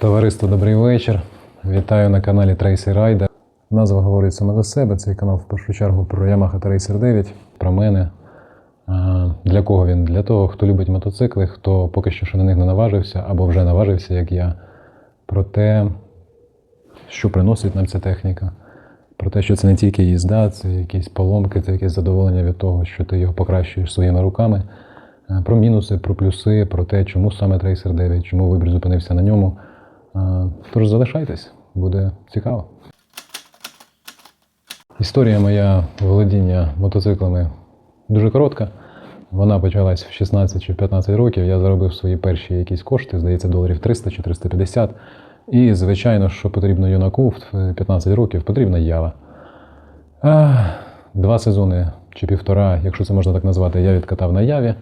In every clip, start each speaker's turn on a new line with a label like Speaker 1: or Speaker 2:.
Speaker 1: Товариство, добрий вечір. Вітаю на каналі Tracer Rider. Назва говорить сама за себе. Цей канал в першу чергу про Yamaha Tracer 9, про мене. Для кого він? Для того, хто любить мотоцикли, хто поки що ще на них не наважився або вже наважився, як я. Про те, що приносить нам ця техніка. Про те, що це не тільки їзда, це якісь поломки, це якесь задоволення від того, що ти його покращуєш своїми руками. Про мінуси, про плюси, про те, чому саме Tracer 9, чому вибір зупинився на ньому. Е, Тож залишайтесь, буде цікаво. Історія моя володіння мотоциклами дуже коротка. Вона почалась в 16 чи 15 років. Я заробив свої перші якісь кошти, здається, доларів 300 чи 350. І, звичайно, що потрібно юнаку в 15 років, потрібна ява. А, Два сезони чи півтора, якщо це можна так назвати, я відкатав на яві.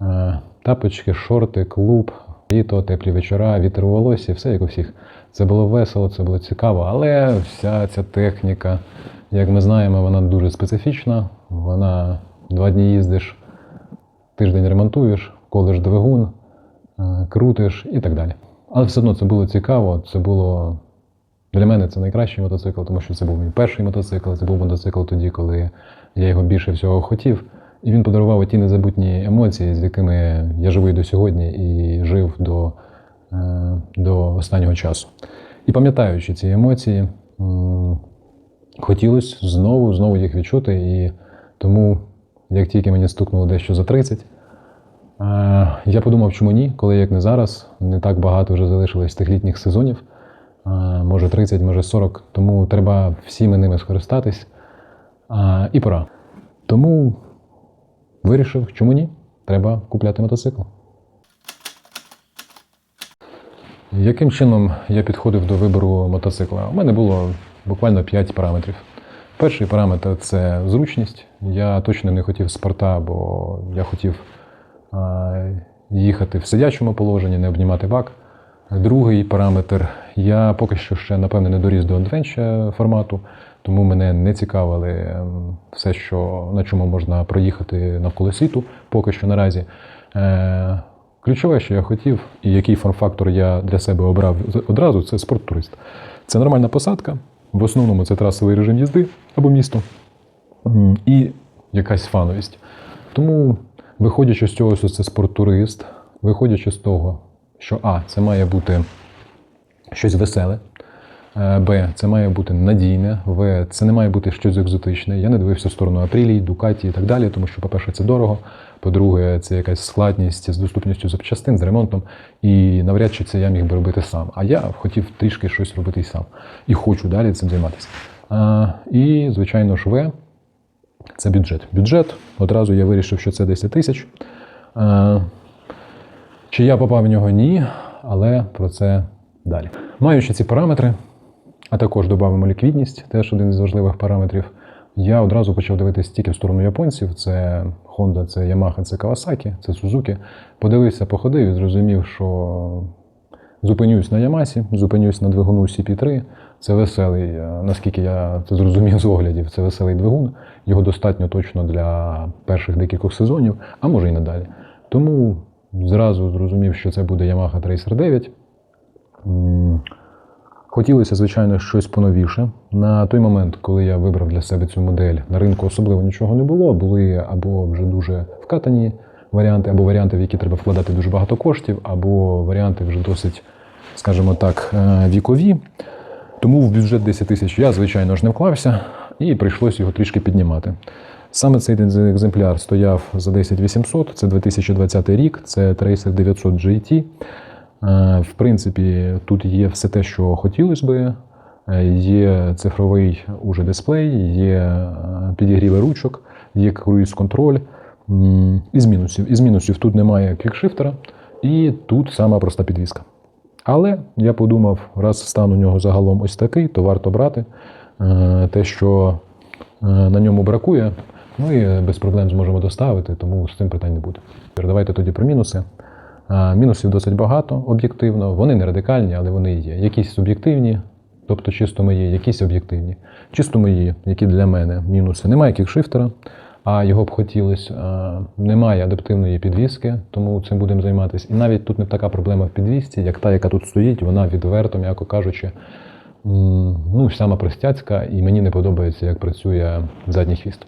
Speaker 1: А, Тапочки, шорти, клуб, літо, теплі вечора, вітер у волосі, все як у всіх. Це було весело, це було цікаво, але вся ця техніка, як ми знаємо, вона дуже специфічна. Вона два дні їздиш, тиждень ремонтуєш, колиш двигун, е, крутиш і так далі. Але все одно це було цікаво, це було для мене це найкращий мотоцикл, тому що це був мій перший мотоцикл. Це був мотоцикл тоді, коли я його більше всього хотів. І він подарував ті незабутні емоції, з якими я живу і до сьогодні, і жив до, е, до останнього часу. І пам'ятаючи ці емоції, хотілося знову, знову їх відчути. І тому, як тільки мені стукнуло дещо за 30, е, я подумав, чому ні, коли як не зараз, не так багато вже залишилось тих літніх сезонів, е, може 30, може 40, тому треба всіми ними скористатись. І пора. Тому вирішив, чому ні? Треба купляти мотоцикл. Яким чином я підходив до вибору мотоцикла? У мене було буквально 5 параметрів. Перший параметр це зручність. Я точно не хотів спорта, бо я хотів їхати в сидячому положенні, не обнімати бак. Другий параметр я поки що ще, напевне, не доріс до адвенча формату, тому мене не цікавили ем, все, що, на чому можна проїхати навколо світу, поки що наразі. Е, Ключове, що я хотів, і який форм-фактор я для себе обрав одразу, це спорттурист. Це нормальна посадка. В основному це трасовий режим їзди або місто. І якась фановість. Тому, виходячи з цього, що це спорттурист, виходячи з того, що А, це має бути щось веселе. Е, Б, це має бути надійне. В, це не має бути щось екзотичне. Я не дивився в сторону Апрілій, Дукаті і так далі, тому що, по-перше, це дорого. По-друге, це якась складність з доступністю запчастин, з ремонтом. І навряд чи це я міг би робити сам. А я хотів трішки щось робити і сам. І хочу далі цим займатися. А, і, звичайно ж, В це бюджет. Бюджет одразу я вирішив, що це 10 тисяч. Чи я попав в нього? Ні, але про це далі. Маючи ці параметри, а також додамо ліквідність, теж один із важливих параметрів. Я одразу почав дивитися тільки в сторону японців: це Honda, це Yamaha, це Kawasaki, це Suzuki. Подивився, походив і зрозумів, що зупинюсь на Ямасі, зупинюсь на двигуну CP3. Це веселий, е, наскільки я це зрозумів з оглядів, це веселий двигун. Його достатньо точно для перших декількох сезонів, а може і надалі. Тому зразу зрозумів, що це буде Yamaha Tracer 9. Хотілося, звичайно, щось поновіше. На той момент, коли я вибрав для себе цю модель, на ринку особливо нічого не було. Були або вже дуже вкатані варіанти, або варіанти, в які треба вкладати дуже багато коштів, або варіанти вже досить, скажімо так, е, вікові. Тому в бюджет 10 тисяч я, звичайно ж, не вклався, і прийшлось його трішки піднімати. Саме цей екземпляр стояв за 10 800, це 2020 рік, це Tracer 900 GT. Е, В принципі, тут є все те, що хотілося би. Е, Є цифровий уже дисплей, є е, підігріви ручок, є круїз-контроль. Із мінусів. Із мінусів тут немає квікшифтера, і тут сама проста підвіска. Але я подумав, раз стан у нього загалом ось такий, то варто брати те, що на ньому бракує, ми без проблем зможемо доставити, тому з цим питань не буде. Тепер Давайте тоді про мінуси. Мінусів досить багато об'єктивно. Вони не радикальні, але вони є. Якісь суб'єктивні, тобто чисто мої, якісь об'єктивні. Чисто мої, які для мене мінуси. Немає кікшифтера, а його б хотілося. Немає адаптивної підвіски, тому цим будемо займатися. І навіть тут не така проблема в підвісці, як та, яка тут стоїть, вона відверто, м'яко кажучи, ну, сама простяцька, і мені не подобається, як працює задній хвіст.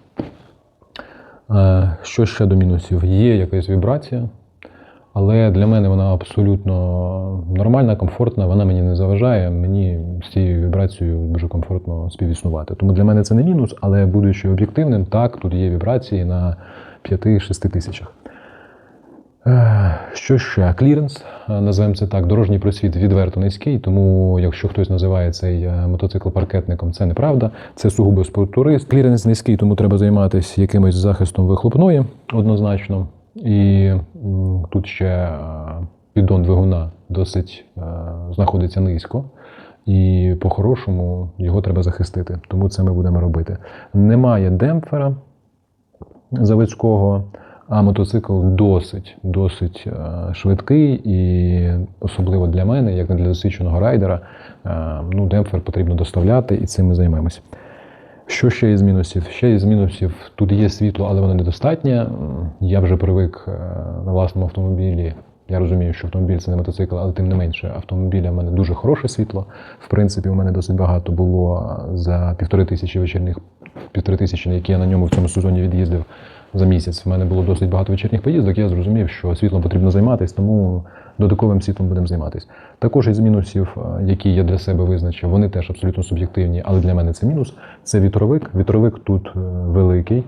Speaker 1: Що ще до мінусів? Є якась вібрація, але для мене вона абсолютно нормальна, комфортна, вона мені не заважає. Мені з цією вібрацією дуже комфортно співіснувати. Тому для мене це не мінус, але будучи об'єктивним, так, тут є вібрації на 5-6 тисячах. Е, Що ще? Кліренс, е, називаємо це так, дорожній просвіт відверто низький, тому якщо хтось називає цей е, мотоцикл паркетником, це неправда. Це сугубо спорттурист. Кліренс низький, тому треба займатися якимось захистом вихлопної однозначно. І тут ще е, піддон двигуна досить е, знаходиться низько. І по-хорошому його треба захистити, тому це ми будемо робити. Немає демпфера, заводського, а мотоцикл досить, досить е, швидкий, і особливо для мене, як для досвідченого райдера, ну, демпфер потрібно доставляти, і цим ми займаємось. Що ще із мінусів? Ще із мінусів тут є світло, але воно недостатнє. Я вже привик е, на власному автомобілі. Я розумію, що автомобіль це не мотоцикл, але тим не менше, автомобіля в мене дуже хороше світло. В принципі, у мене досить багато було за півтори тисячі вечірніх, півтори тисячі, які я на ньому в цьому сезоні від'їздив за місяць. У мене було досить багато вечірніх поїздок. Я зрозумів, що світлом потрібно займатися, тому додатковим світлом будемо займатися. Також із мінусів, е, які я для себе визначив, вони теж абсолютно суб'єктивні, але для мене це мінус. Це вітровик. Вітровик тут е, великий,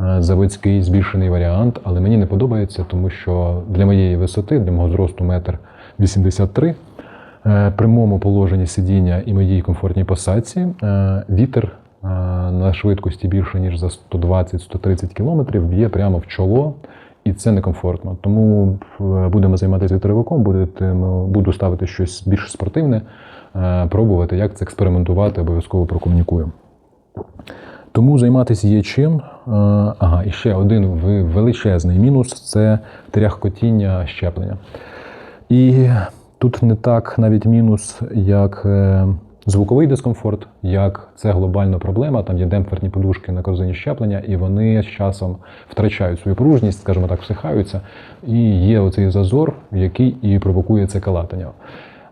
Speaker 1: е, заводський, збільшений варіант, але мені не подобається, тому що для моєї висоти, для мого зросту метр 83, е, прямому положенні сидіння і моїй комфортній посадці вітер на швидкості більше ніж за 120-130 км б'є прямо в чоло, і це некомфортно. Тому е, будемо займатися вітровиком, буду ставити щось більш спортивне, е, пробувати, як це експериментувати, обов'язково прокомунікую. Тому займатися є чим. Е, Ага, і ще один величезний мінус це тряхкотіння щеплення. І тут не так навіть мінус, як звуковий дискомфорт, як це глобальна проблема. Там є демпферні подушки на корзині щеплення, і вони з часом втрачають свою пружність, скажімо так, всихаються. І є оцей зазор, який і провокує це калатання.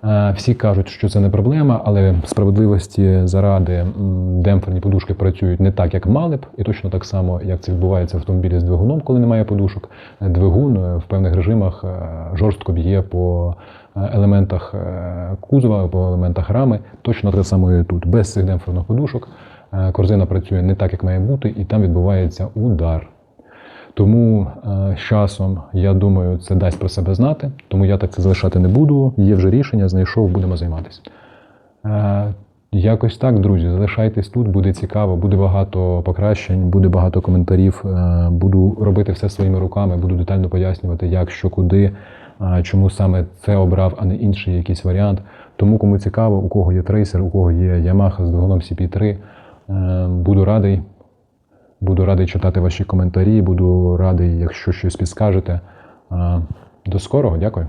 Speaker 1: Е, Всі кажуть, що це не проблема, але справедливості заради демпферні подушки працюють не так, як мали б, і точно так само, як це відбувається в автомобілі з двигуном, коли немає подушок. Двигун е, в певних режимах е, жорстко б'є по елементах е, кузова, по елементах рами. Точно так само і тут. Без цих демпферних подушок е, корзина працює не так, як має бути, і там відбувається удар. Тому е, з часом, я думаю, це дасть про себе знати, тому я так це залишати не буду. Є вже рішення, знайшов, будемо займатися. Е, якось так, друзі, залишайтесь тут, буде цікаво, буде багато покращень, буде багато коментарів. Е, буду робити все своїми руками, буду детально пояснювати, як, що, куди, е, чому саме це обрав, а не інший якийсь варіант. Тому, кому цікаво, у кого є трейсер, у кого є Yamaha з двигуном CP3, е, буду радий. Буду радий читати ваші коментарі, буду радий, якщо щось підскажете. До скорого, дякую.